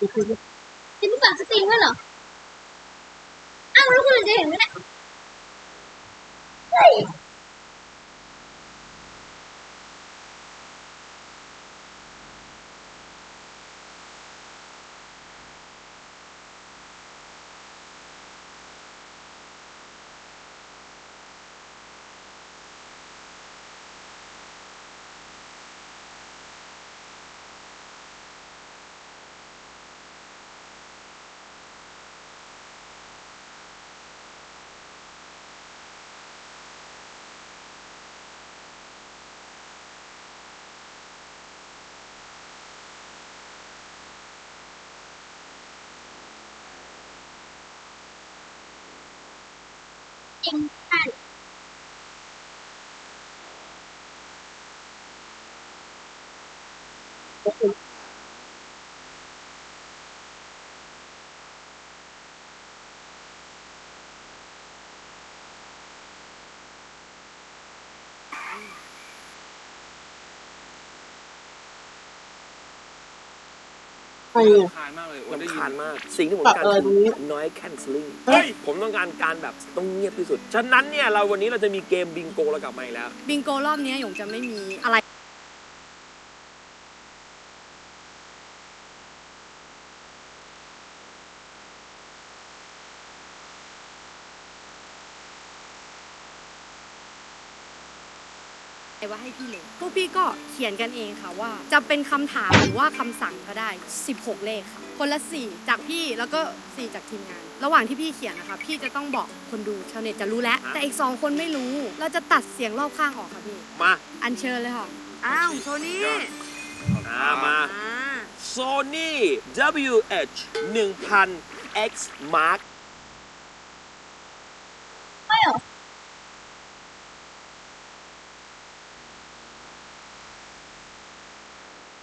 จะมีฝั่งสตรีมด้วยเหรอ อ้าวแล้วคุณจะเห็นไหมเนี่ยเฮ้ย จริ ใช่ใครอะคานมากเลยโอ้ได้ลำยิคาญน มาก สิ่งที่ผมตัดการอะไรคือตรงนี้ noise cancelling เฮ้ย ผมต้องการการแบบต้องเงียบที่สุด ฉะนั้นเนี่ยเราวันนี้เราจะมีเกมบิงโกเรากลับมาอีกแล้ว บิงโกรอบนี้หยงจะไม่มีอะไร ว่าให้พี่เล่นพวกพี่ก็เขียนกันเองค่ะว่า จะเป็นคำถามหรือว่าคำสั่งก็ได้ 16 เลขค่ะ คนละ 4 จากพี่แล้วก็ 4 จากทีมงาน ระหว่างที่พี่เขียนนะคะ พี่จะต้องบอกคนดูชาวเน็ตจะรู้แล้ว แต่อีก 2 คนไม่รู้ เราจะตัดเสียงรอบข้างออกค่ะพี่ มาอัญเชิญเลยค่ะ อ้าวโซนี่อ่ามา อ่า Sony WH 1000 X Mark